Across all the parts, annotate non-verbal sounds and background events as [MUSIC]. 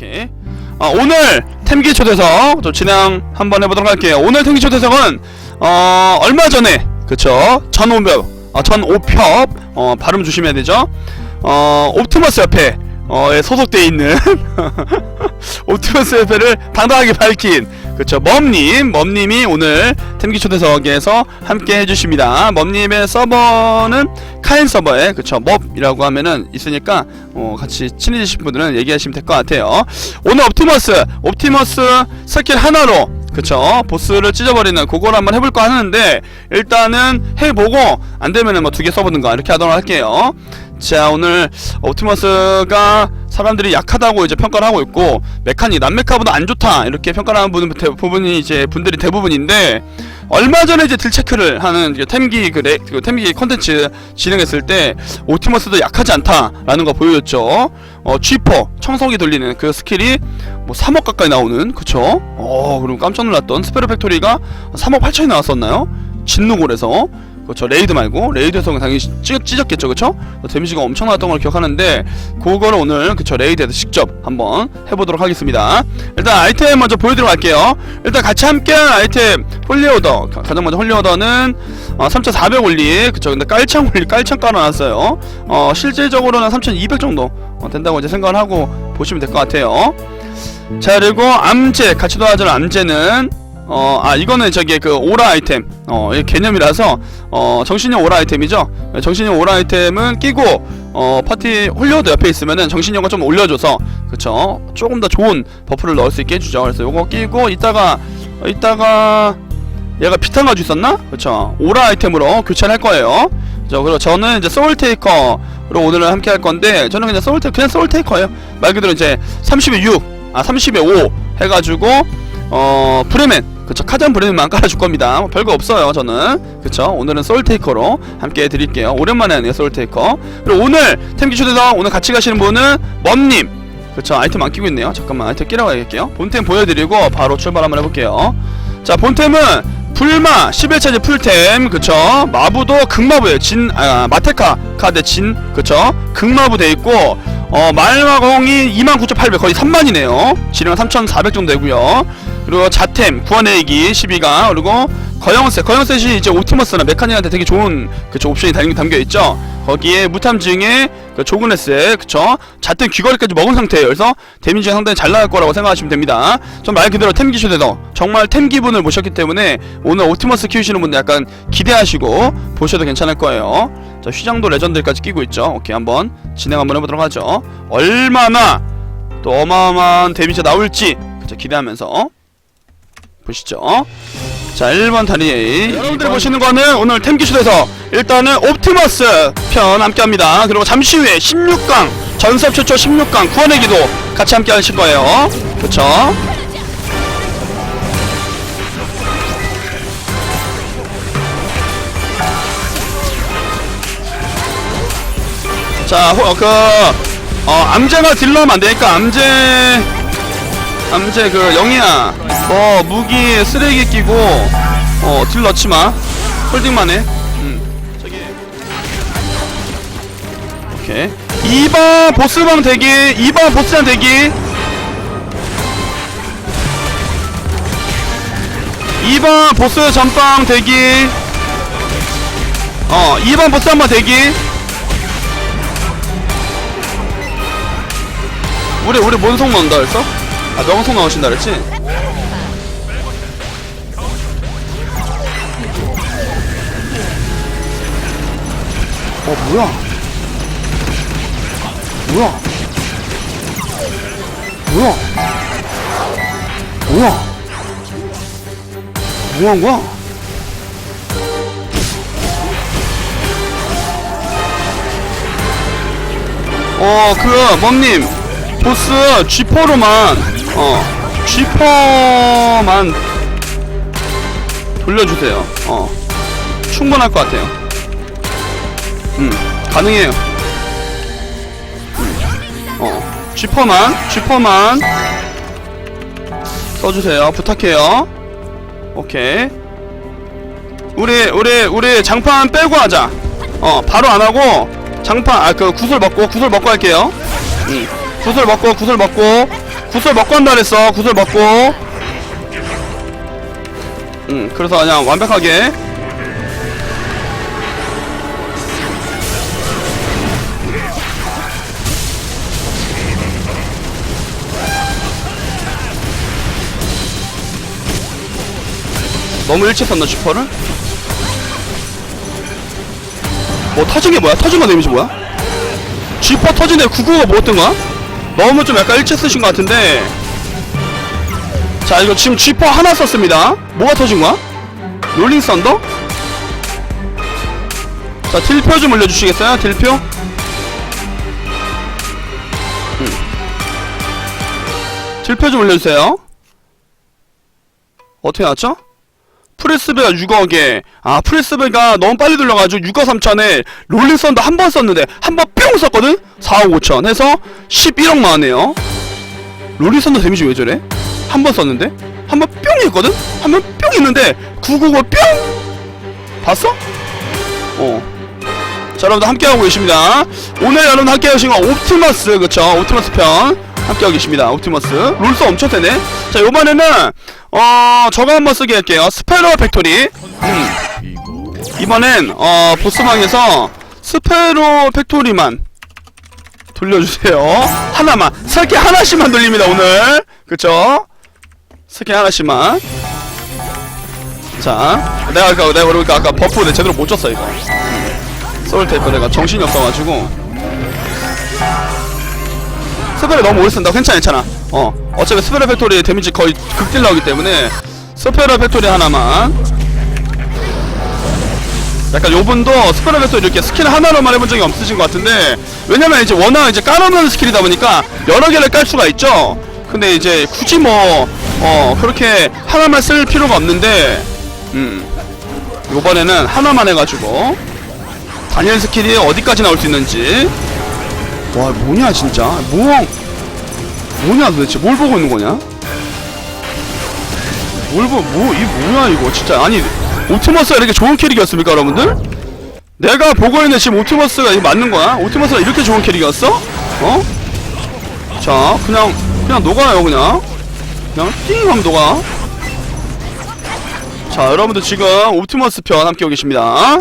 오케이. 아, 오늘 템기 초대석 좀 진행 한번 해보도록 할게요. 오늘 템기 초대석은 어 얼마 전에 그쵸 전오협 어, 전오협 어 발음 조심해야 되죠. 어 옵티머스 협회 어에 소속돼 있는 [LAUGHS] 옵티머스 협회를 당당하게 밝힌 그쵸 멈님 멈님이 오늘 템기 초대석에서 함께 해주십니다. 멈님의 서버는 카인 서버에 그쵸 멈이라고 하면은 있으니까 어, 같이 친해지신 분들은 얘기하시면 될 것 같아요. 오늘 옵티머스 옵티머스 스킬 하나로 그쵸 보스를 찢어버리는 그걸 한번 해볼까 하는데 일단은 해보고 안되면은 뭐 두 개 써보든가 이렇게 하도록 할게요 자 오늘 옵티머스가 사람들이 약하다고 이제 평가를 하고 있고 메카닉 남메카보다 안 좋다 이렇게 평가를 하는 분은 대부분이 이제 분들이 대부분인데 얼마 전에 이제 딜 체크를 하는 그 템기 그, 레, 그 템기 컨텐츠 진행했을 때 옵티머스도 약하지 않다라는 거 보여줬죠. 어 쥐퍼 청소기 돌리는 그 스킬이 뭐 3억 가까이 나오는 그쵸? 어 그리고 깜짝 놀랐던 스페르 팩토리가 3억 8천이 나왔었나요? 진노골에서 그렇죠. 레이드 말고 레이드에서는 당연히 찢, 찢었겠죠. 그쵸? 데미지가 엄청 나왔던 걸 기억하는데 그거를 오늘 그쵸 레이드에서 직접 한번 해보도록 하겠습니다. 일단 아이템 먼저 보여드리러 갈게요. 일단 같이 함께한 아이템 홀리오더. 가- 가장 먼저 홀리오더는 어, 3400 올리. 그쵸 근데 깔창 올리 깔창 깔아놨어요. 어 실질적으로는 3200 정도 어, 된다고 이제 생각을 하고 보시면 될 것 같아요. 자 그리고 암제. 같이 도와주는 암제는 어, 아, 이거는 저기 그 오라 아이템, 어, 이 개념이라서, 어, 정신력 오라 아이템이죠? 정신력 오라 아이템은 끼고, 어, 파티 홀리오드 옆에 있으면은 정신력을 좀 올려줘서, 그쵸? 조금 더 좋은 버프를 넣을 수 있게 해주죠. 그래서 요거 끼고, 이따가, 어, 이따가, 얘가 비탄 가지고 있었나? 그쵸? 오라 아이템으로 교체를 할 거예요. 저, 그리고 저는 이제 소울테이커로 오늘은 함께 할 건데, 저는 그냥 소울테이커, 그냥 소울테이커예요. 말 그대로 이제 30에 6, 아, 30에 5 해가지고, 어, 브레멘. 그쵸 카전 브레멘만 깔아줄 겁니다. 뭐 별거 없어요 저는. 그쵸 오늘은 소울테이커로 함께 해드릴게요. 오랜만에 하네요 소울테이커. 그리고 오늘 템기 초대석 오늘 같이 가시는 분은 멈님. 그쵸 아이템 안 끼고 있네요. 잠깐만 아이템 끼라고 해야겠게요. 본템 보여드리고 바로 출발 한번 해볼게요. 자 본템은 불마 11차지 풀템. 그쵸 마부도 극마부에요. 진 아, 마테카 카드 진. 그쵸 극마부 돼있고 어 말마공이 29,800 거의 3만이네요. 지령 3,400 정도 되고요 그리고 자템 구원의기 12가 그리고 거영셋 거영셋이 이제 옵티머스나 메카닉한테 되게 좋은 그쵸 옵션이 담겨, 담겨 있죠? 거기에 무탐증에 그 조그네스 그쵸? 자템 귀걸이까지 먹은 상태예요. 그래서 데미지가 상당히 잘 나갈 거라고 생각하시면 됩니다. 전말 그대로 템 기슈대더 정말 템 기분을 모셨기 때문에 오늘 옵티머스 키우시는 분들 약간 기대하시고 보셔도 괜찮을 거예요. 자 휘장도 레전드까지 끼고 있죠? 오케이 한번 진행 한번 해보도록 하죠. 얼마나 또 어마어마한 데미지가 나올지 그쵸 기대하면서 보시죠. 자 1번 다리. 여러분들이 보시는 거는 오늘 템기슈에서 일단은 옵티머스 편 함께 합니다. 그리고 잠시 후에 16강 전섭 최초 16강 구원의 기도 같이 함께 하실 거예요. 그쵸? 자, 호, 그, 어, 암제가 딜러면 안 되니까 암제, 암제 그 영희야, 뭐 무기 쓰레기 끼고, 어, 딜 넣지 마. 홀딩만 해. 음, 저기. 오케이. 2번 보스방 대기, 2번 보스장 대기. 2번 보스 전방 대기. 어, 2번 보스 한번 대기. 우리 우리 뭔송 넣는다 그랬어? 아 명송 넣으신다 그랬지? 어 뭐야? 뭐야? 뭐야? 뭐야? 뭐한 거야? 어, 그, 멈님, 보스 G4로만, 어, G4만 돌려주세요. 어, 충분할 것 같아요. 음, 가능해요. 음, 어, G4만, G4만 써주세요. 부탁해요. 오케이. 우리, 우리, 우리 장판 빼고 하자. 어, 바로 안 하고, 장판, 아, 그, 구슬 먹고, 구슬 먹고 할게요. 음. 구슬 먹고 구슬 먹고 구슬 먹고 한다 그랬어 구슬 먹고 응 그래서 그냥 완벽하게 너무 일찍 썼나 슈퍼를? 뭐 터진 게 뭐야? 터진 거 데미지 뭐야? 쥐퍼 터진 애 99가 뭐였던 거야? 너무 좀 약간 일찍 쓰신 것 같은데 자 이거 지금 쥐퍼 하나 썼습니다 뭐가 터진 거야? 롤링 썬더? 자 딜표 좀 올려주시겠어요? 딜표? 음. 딜표 좀 올려주세요 어떻게 나왔죠? 프레스베가 6억에 아 프레스베가 너무 빨리 돌려가지고 6억 3천에 롤링 썬더 한번 썼는데 한 번 뿅 썼거든? 4억 5천 해서 11억 나왔네요 롤링 썬더 데미지 왜 저래? 한 번 썼는데? 한 번 뿅 했거든? 한 번 뿅 했는데 999 뿅! 봤어? 어. 자 여러분들 함께하고 계십니다 오늘 여러분 함께하고 계신 건 옵티머스 그쵸 옵티머스 편 함께하고 계십니다. 옵티머스. 롤스 엄청 세네. 자 요번에는 어 저거 한번 쓰게 할게요. 스페로 팩토리. 음. 이번엔 어 보스방에서 스페로 팩토리만 돌려주세요. 하나만. 스킬 하나씩만 돌립니다 오늘. 그쵸? 스킬 하나씩만. 자 내가 아까 내가 그러니까 아까 버프 내 제대로 못 줬어 이거. 소울 테이프 내가 정신이 없어가지고 스페를 너무 오래 쓴다. 괜찮아 괜찮아. 어 어차피 스페라 팩토리 데미지 거의 극딜 나오기 때문에 스페라 팩토리 하나만. 약간 요분도 스페라 팩토리 이렇게 스킬 하나로만 해본 적이 없으신 것 같은데 왜냐면 이제 워낙 이제 깔아놓은 스킬이다 보니까 여러 개를 깔 수가 있죠? 근데 이제 굳이 뭐 어 그렇게 하나만 쓸 필요가 없는데 음 요번에는 하나만 해가지고 단일 스킬이 어디까지 나올 수 있는지 와 뭐냐 진짜? 뭐 뭐냐 도대체? 뭘 보고 있는 거냐? 뭘보뭐이 뭐야 이거? 진짜 아니 옵티머스가 이렇게 좋은 캐릭이었습니까 여러분들? 내가 보고 있는 지금 옵티머스가 이게 맞는 거야? 옵티머스가 이렇게 좋은 캐릭이었어? 어? 자 그냥 그냥 녹아요 그냥. 그냥 띵 하면 녹아. 자 여러분들 지금 옵티머스 편 함께 오고 계십니다.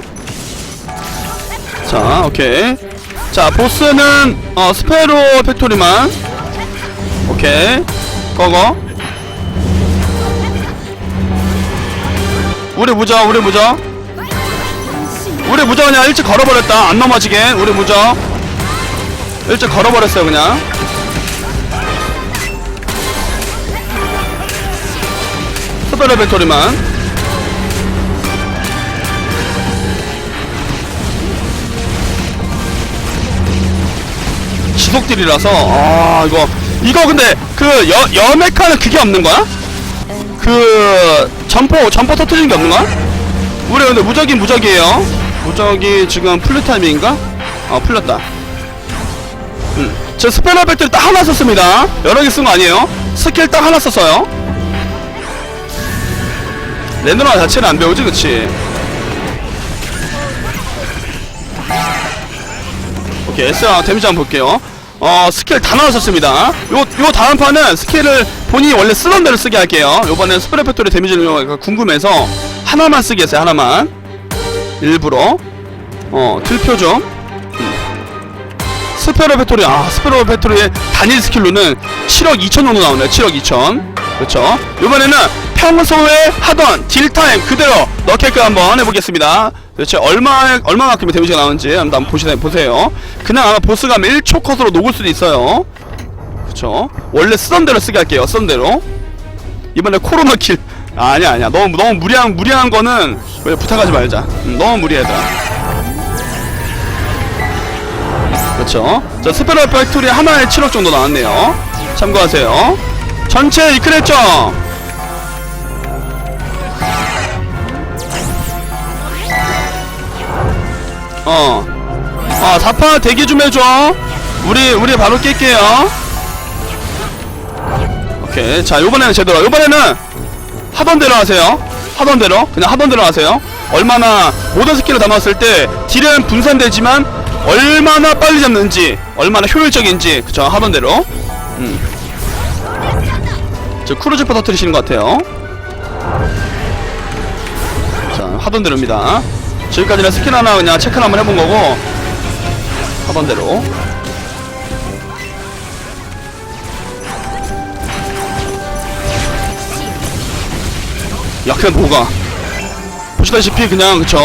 자 오케이 자 보스는 어 스페로 팩토리만. 오케이. 꺼거. 우리 무적 우리 무적. 우리 무적 그냥 일찍 걸어버렸다. 안 넘어지게. 우리 무적. 일찍 걸어버렸어요 그냥. 스페로 팩토리만 지속딜이라서. 아 이거. 이거 근데 그 여, 여메카는 그게 없는 거야? 그 점포 점포 터트리는 게 없는 거야? 우리 근데 무적이 무적이에요. 무적이 지금 풀리 타이밍인가? 아 풀렸다. 음저 스페너 팩트리 딱 하나 썼습니다. 여러 개 쓴 거 아니에요? 스킬 딱 하나 썼어요. 레노라 자체는 안 배우지 그치? 오케이 SR 데미지 한번 볼게요 어 스킬 다 나왔었습니다. 요, 요 다음 판은 스킬을 본인이 원래 쓰던 대로 쓰게 할게요. 요번엔 스프레 팩토리 데미지를 요- 궁금해서 하나만 쓰게 했어요 하나만. 일부러. 어 틀표 좀. 음. 스페로 팩토리 아 스페로 팩토리의 단일 스킬로는 7억 2천 정도 나오네요. 7억 2천. 그렇죠? 요번에는 평소에 하던 딜타임 그대로 넣게끔 한번 해보겠습니다. 도 대체 얼마 얼마만큼의 데미지가 나오는지 한번 보시다 보세요 그냥 아마 보스가 1초 컷으로 녹을 수도 있어요 그쵸 원래 쓰던 대로 쓰게 할게요 쓰던 대로 이번에 코로나 킬 아니야 아니야 너무 너무 무리한 무리한 거는 왜 부탁하지 말자 음, 너무 무리해다 그렇죠. 자, 스페럴 팩토리 하나에 7억 정도 나왔네요. 참고하세요. 전체 이클했죠? 어. 아, 4파 대기 좀 해줘. 우리, 우리 바로 깰게요. 오케이. 자, 요번에는 제대로. 요번에는 하던 대로 하세요. 하던 대로. 그냥 하던 대로 하세요. 얼마나 모든 스킬을 다 넣었을 때 딜은 분산되지만 얼마나 빨리 잡는지 얼마나 효율적인지 그쵸 하던 대로 음. 저 크루즈퍼 터트리시는 것 같아요 자 하던 대로입니다 지금까지는 스킬 하나 그냥 체크를 한번 해본 거고 하던 대로. 야 그냥 녹아 보시다시피 그냥 그쵸?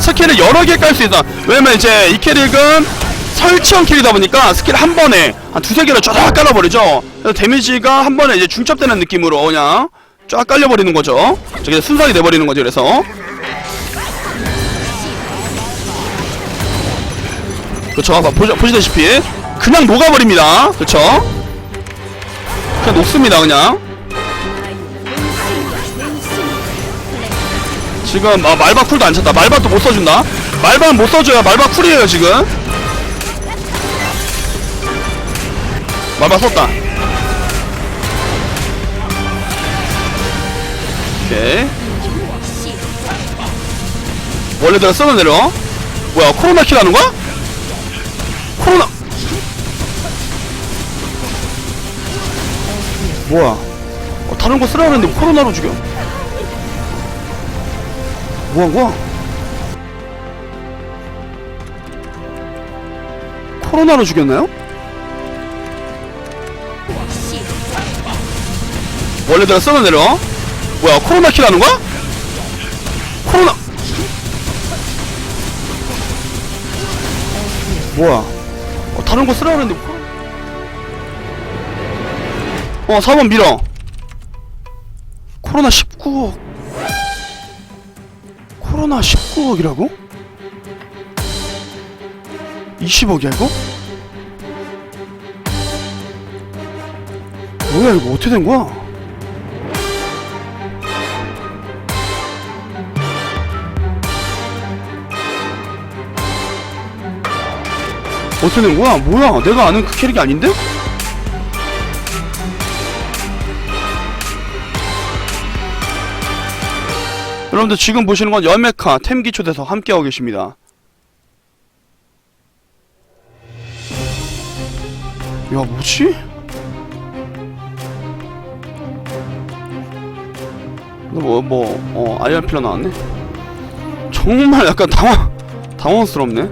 스킬을 여러 개 깔 수 있다. 왜냐면 이제 이 캐릭은 설치형 캐릭이다 보니까 스킬 한 번에 한 두세 개를 쫙 깔아버리죠. 그래서 데미지가 한 번에 이제 중첩되는 느낌으로 그냥 쫙 깔려버리는 거죠. 저게 순삭이 돼버리는 거죠 그래서 그쵸 보시, 보시다시피 그냥 녹아버립니다 그쵸 그냥 녹습니다 그냥 지금 아, 말바 쿨도 안 찼다. 말바도 못 써준다. 말바는 못 써줘야 말바 쿨이에요 지금. 말바 썼다. 오케이. 원래대로 쓰는 대로. 뭐야 코로나 킬하는 거야? 뭐야? 어, 다른 거 쓰라 그랬는데 코로나로 죽여. 뭐한 거야? 코로나로 죽였나요? 원래대로 쓰는 대로 뭐야 코로나 킬하는 거야? 코로나 뭐야 어, 다른 거 쓰라 그랬는데 어 4번 밀어 코로나 19억 코로나 19억이라고? 20억이야 이거? 뭐야 이거 어떻게 된 거야? 어떻게 된 거야? 뭐야 내가 아는 그 캐릭이 아닌데? 여러분들 지금 보시는 건 연메카 템기 초대석 함께하고 계십니다. 야 뭐지? 뭐 뭐어 아이언 필러 나왔네. 정말 약간 당황 당황스럽네.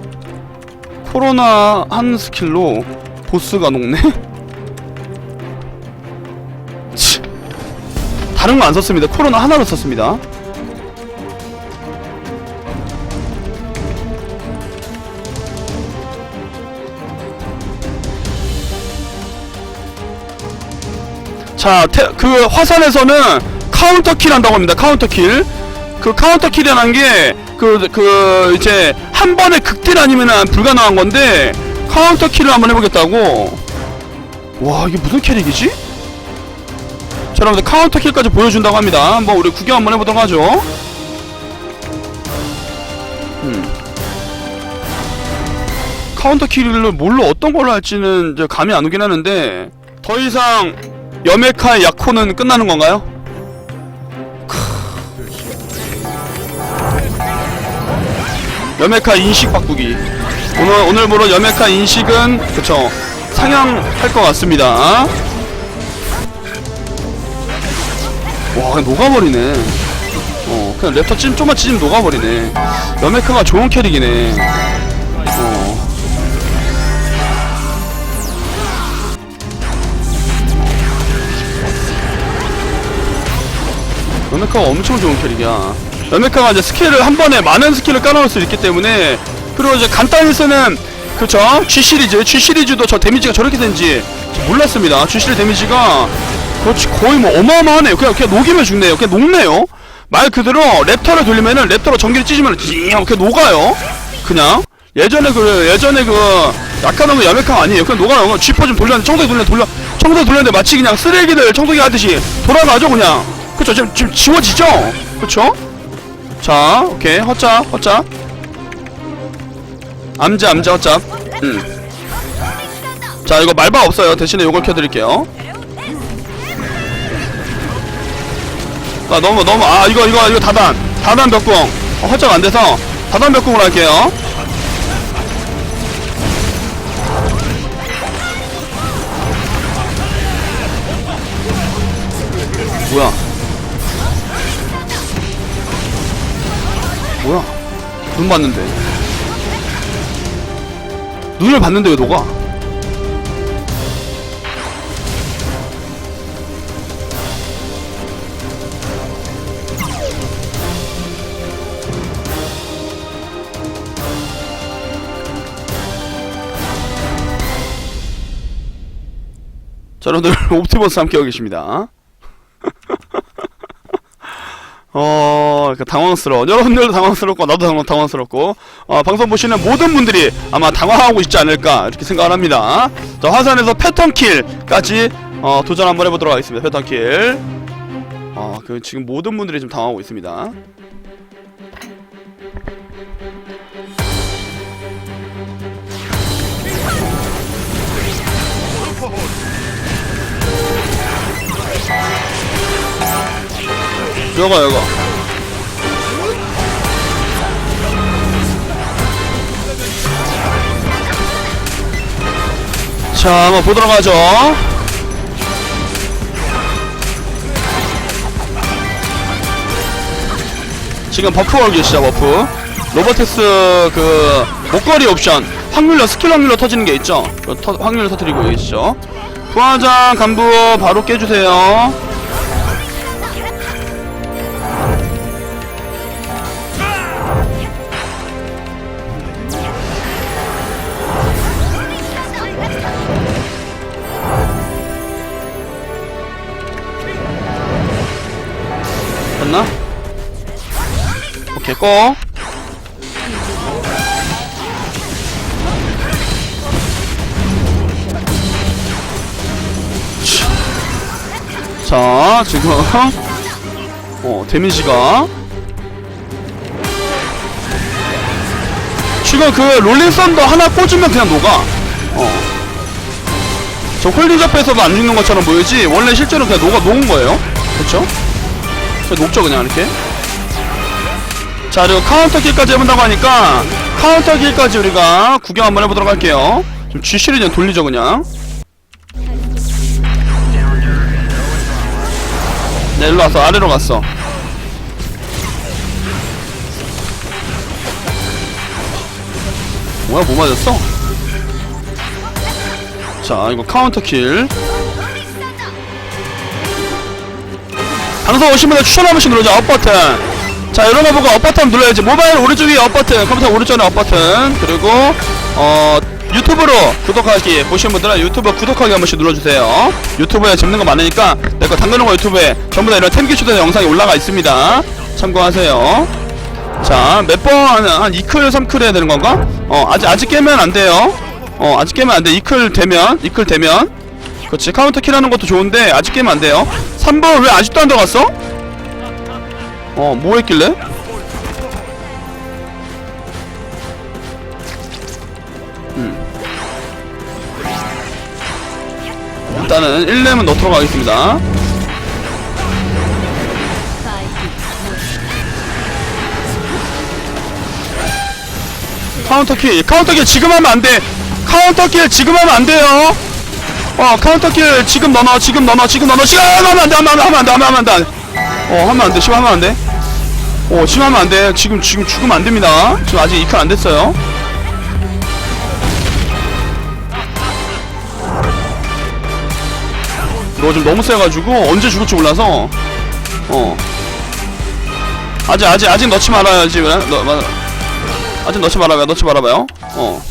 코로나 한 스킬로 보스가 녹네. [LAUGHS] 치. 다른 거 안 썼습니다. 코로나 하나로 썼습니다. 자, 태, 그 화산에서는 카운터 킬 한다고 합니다. 카운터 킬. 그 카운터 킬이라는 게, 그, 그, 이제, 한 번에 극딜 아니면 불가능한 건데, 카운터 킬을 한번 해보겠다고. 와, 이게 무슨 캐릭이지? 자, 여러분들 카운터 킬까지 보여준다고 합니다. 한번 우리 구경 한번 해보도록 하죠. 음. 카운터 킬을 뭘로 어떤 걸로 할지는 이제 감이 안 오긴 하는데, 더 이상 여메카의 약호는 끝나는 건가요? 크. 여메카 인식 바꾸기. 오늘 오늘부로 여메카 인식은 그쵸. 상향할 것 같습니다. 와 그냥 녹아버리네. 어 그냥 랩터 찜 좀만 찌면 녹아버리네. 여메카가 좋은 캐릭이네 연메카가 엄청 좋은 캐릭이야. 연메카가 이제 스킬을 한 번에 많은 스킬을 깔아놓을 수 있기 때문에 그리고 이제 간단히 쓰는 그쵸 G 시리즈 G 시리즈도 저 데미지가 저렇게 된지 몰랐습니다. G 시리즈 데미지가 그렇지 거의 뭐 어마어마하네요. 그냥 그냥 녹이면 죽네요. 그냥 녹네요. 말 그대로 랩터를 돌리면은 랩터로 전기를 찢으면 찡 이렇게 녹아요. 그냥 예전에 그 예전에 그 약한 놈은 연메카 아니에요. 그냥 녹아요. 쥐퍼 좀 돌렸는데 청소기 돌려 돌려 청소기 돌렸는데 마치 그냥 쓰레기들 청소기 하듯이 돌아가죠 그냥. 그쵸 지금 지금 지워지죠? 그쵸? 자 오케이. 헛잡 헛잡 암자 암자 헛잡 음자 이거 말바 없어요. 대신에 요걸 켜드릴게요. 아 너무 너무 아 이거 이거 이거 다단. 다단 벽궁. 어, 헛잡 안돼서 다단 벽궁으로 할게요. 뭐야? 뭐야? 눈 봤는데. 눈을 봤는데 왜 녹아? 자, 여러분들 옵티머스 함께하고 계십니다. 어, 그 당황스러워. 여러분들도 당황스럽고 나도 당황, 당황스럽고 어, 방송 보시는 모든 분들이 아마 당황하고 있지 않을까 이렇게 생각을 합니다. 자, 화산에서 패턴 킬까지 어, 도전 한번 해보도록 하겠습니다. 패턴 킬. 어, 그 지금 모든 분들이 좀 당황하고 있습니다. 여가 여가. 자, 한번 보도록 하죠. 지금 버프 걸기 시작 버프. 로버테스 그 목걸이 옵션 확률로 스킬 확률로 터지는 게 있죠. 그 터, 확률로 터뜨리고 계시죠. 부하장 간부 바로 깨주세요. 꺼 자, 지금 어, 데미지가 지금 그 롤링 썬더 하나 꽂으면 그냥 녹아. 어. 저 홀딩 잡에서도 안 죽는 것처럼 보이지 원래 실제로 그냥 녹아 녹은 거예요. 그렇죠? 녹죠 그냥 이렇게. 자 그리고 카운터 킬까지 해본다고 하니까 카운터 킬까지 우리가 구경 한번 해보도록 할게요. 좀 G실을 그냥 돌리죠 그냥. 네 일로 와서 아래로 갔어. 뭐야 뭐 맞았어? 자 이거 카운터 킬. 방송 오신 분들 추천 한 번씩 누르죠 업 버튼 자 이런 거 보고 업 버튼 눌러야지. 모바일 오른쪽 위에 업 버튼 컴퓨터 오른쪽에 업 버튼. 그리고 어 유튜브로 구독하기 보시는 분들은 유튜브 구독하기 한 번씩 눌러주세요. 유튜브에 재밌는 거 많으니까 내거 당근한 거 유튜브에 전부 다 이런 템기쇼된 영상이 올라가 있습니다. 참고하세요. 자 몇 번 한 2클 3클 해야 되는 건가? 어 아직 아직 깨면 안 돼요. 어 아직 깨면 안 돼. 2클 되면 2클 되면. 그렇지 카운터 킬하는 것도 좋은데 아직 깨면 안 돼요. 3번 왜 아직도 안 들어갔어? 어, 뭐 했길래? 음. 일단은 1렘은 넣도록 하겠습니다. 카운터 킬, 카운터 킬 지금 하면 안 돼. 카운터 킬 지금 하면 안 돼요. 어, 카운터 킬 지금 넣어, 지금 넣어, 지금 넣어. 시간 하면 안 돼, 하면 안 돼, 하면 안 돼, 하면 안 돼. 어, 하면 안 돼, 심하면 안 돼. 오 심하면 안돼. 지금 지금 죽으면 안됩니다. 지금 아직 이칸 안됐어요. 너 지금 너무 세가지고 언제 죽을지 몰라서. 어. 아직 아직 아직 넣지 말아야지 왜? 어? 너, 마, 아직 넣지 말아봐요 넣지 말아봐요. 어.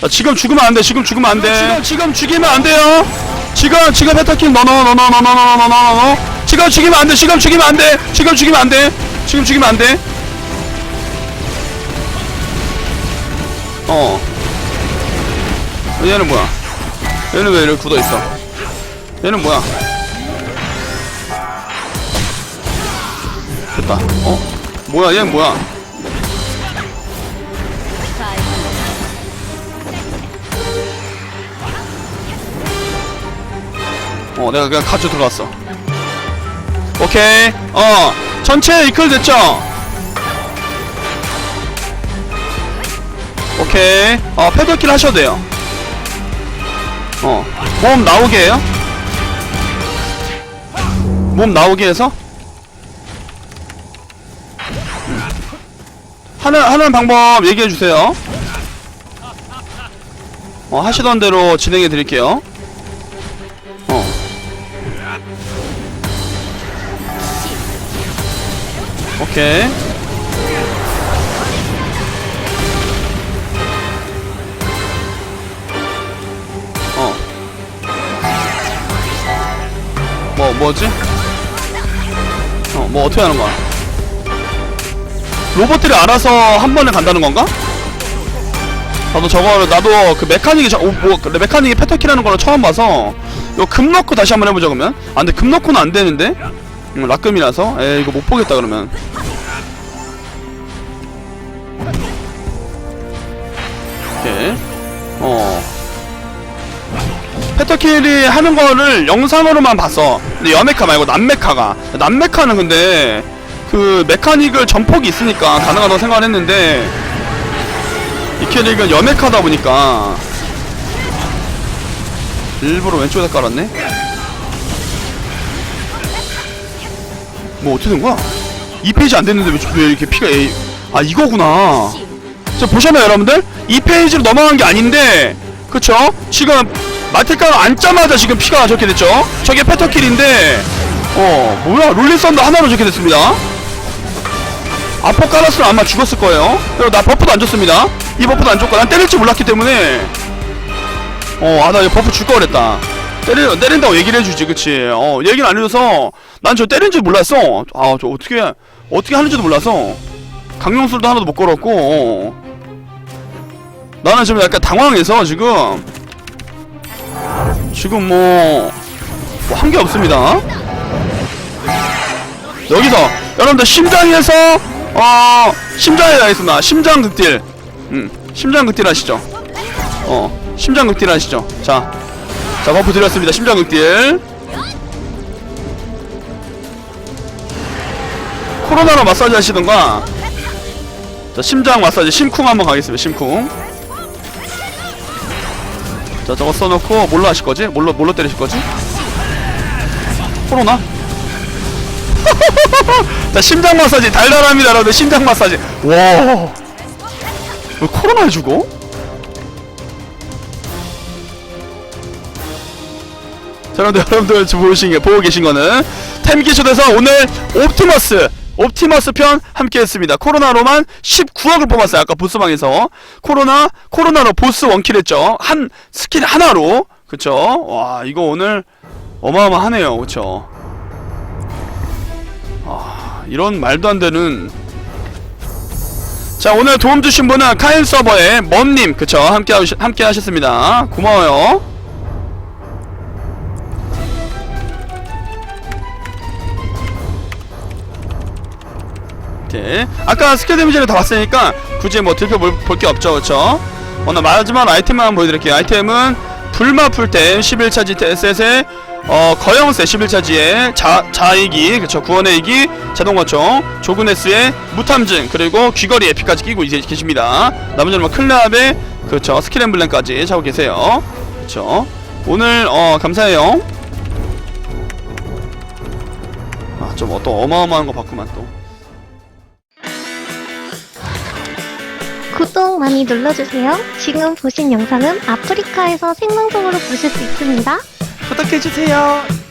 자, 지금 죽으면 안돼 지금 죽으면 안돼. 지금, 지금 죽이면 안돼요. 지금 지금 헤타킨 넣어 넣어 넣어 넣어 넣어 넣어 넣어. 지금 죽이면 안 돼. 지금 죽이면 안 돼. 지금 죽이면 안 돼. 지금 죽이면 안 돼. 어. 얘는 뭐야? 얘는 왜 이렇게 굳어 있어? 얘는 뭐야? 됐다. 어? 뭐야? 얘는 뭐야? 어 내가 그냥 가져 들어갔어 오케이. 어 전체 이클 됐죠? 오케이. 어 패드킬 하셔도 돼요. 어 모험 나오게 해요? 몸 나오게 해서? 하는 하는 방법 얘기해 주세요. 어, 하시던 대로 진행해 드릴게요. 오케이. 어. 뭐 뭐지? 어, 뭐 어떻게 하는 거야? 로봇들이 알아서 한 번에 간다는 건가? 나도 저거 나도 그 메카닉이 저, 오, 뭐, 그 메카닉이 페터키라는 걸 처음 봐서 이거 금 넣고 다시 한번 해보자 그러면 아 근데 금 넣고는 안 되는데 음, 락금이라서 에 이거 못 보겠다 그러면 페터킬이 하는 거를 영상으로만 봤어 근데 여메카 말고 남메카가 남메카는 근데 그 메카닉을 전폭이 있으니까 가능하다고 생각을 했는데 이 캐릭은 여메카다 보니까 일부러 왼쪽에다 깔았네 뭐 어떻게 된 거야? 2페이지 안 됐는데 왜, 왜 이렇게 피가 A 아 이거구나 저 보셨나요 여러분들? 2페이지로 넘어간 게 아닌데 그쵸? 지금 마테카가 앉자마자 지금 피가 저렇게 됐죠? 저게 페터킬인데 어 뭐야 롤링썬더 하나로 저렇게 됐습니다. 아포카라스는 아마 죽었을 거예요. 그리고 나 버프도 안 줬습니다. 이 버프도 안 줬고 난 때릴지 몰랐기 때문에 어아 나 이거 버프 줄 거 그랬다. 때리, 때린다고 얘기를 해주지 그치? 어 얘기를 안 해줘서 난 저 때린 줄 몰랐어. 아 저 어떻게 어떻게 하는지도 몰라서. 강령술도 하나도 못 걸었고 어. 나는 지금 약간 당황해서 지금 지금 뭐 한게 없습니다. 여기서 여러분들 심장에서 어 심장에 가겠습니다. 심장 극딜. 음 심장 극딜 하시죠. 어 심장 극딜 하시죠. 자자 버프 드렸습니다. 심장 극딜. 코로나로 마사지 하시던가. 자 심장 마사지 심쿵 한번 가겠습니다. 심쿵 자 저거 써놓고 뭘로 하실 거지? 뭘로 뭘로 때리실 거지? 코로나? [LAUGHS] 자 심장 마사지 달달합니다 여러분들 심장 마사지 와왜 코로나 해주고? 자 여러분들 여러분들 지금 보신 게 보고 계신 거는 템기쇼에서 오늘 옵티머스 옵티머스 편 함께 했습니다. 코로나로만 19억을 뽑았어요. 아까 보스방에서. 코로나, 코로나로 보스 원킬 했죠. 한, 스킬 하나로. 그쵸? 와, 이거 오늘 어마어마하네요. 그쵸? 아, 이런 말도 안 되는. 자, 오늘 도움 주신 분은 카인 서버의 멈님. 그쵸? 함께, 함께 하셨습니다. 고마워요. 오케이. 아까 스킬 데미지를 다 봤으니까 굳이 뭐 들켜 볼게 없죠, 그쵸? 오늘 마지막 아이템만 보여드릴게요. 아이템은 불마 풀템 11차지 셋에 어 거영세 11차지에 자 자이기 그쵸 구원의 이기 자동거총 조그네스의 무탐증 그리고 귀걸이 에피까지 끼고 이제 계십니다. 나머지는 뭐 클라베 그쵸 스킬 엠블렘까지 차고 계세요. 그쵸 오늘 어 감사해요. 아좀 어떤 어마어마한 거 봤구만 또. 구독 많이 눌러주세요. 지금 보신 영상은 아프리카에서 생방송으로 보실 수 있습니다. 부탁해주세요.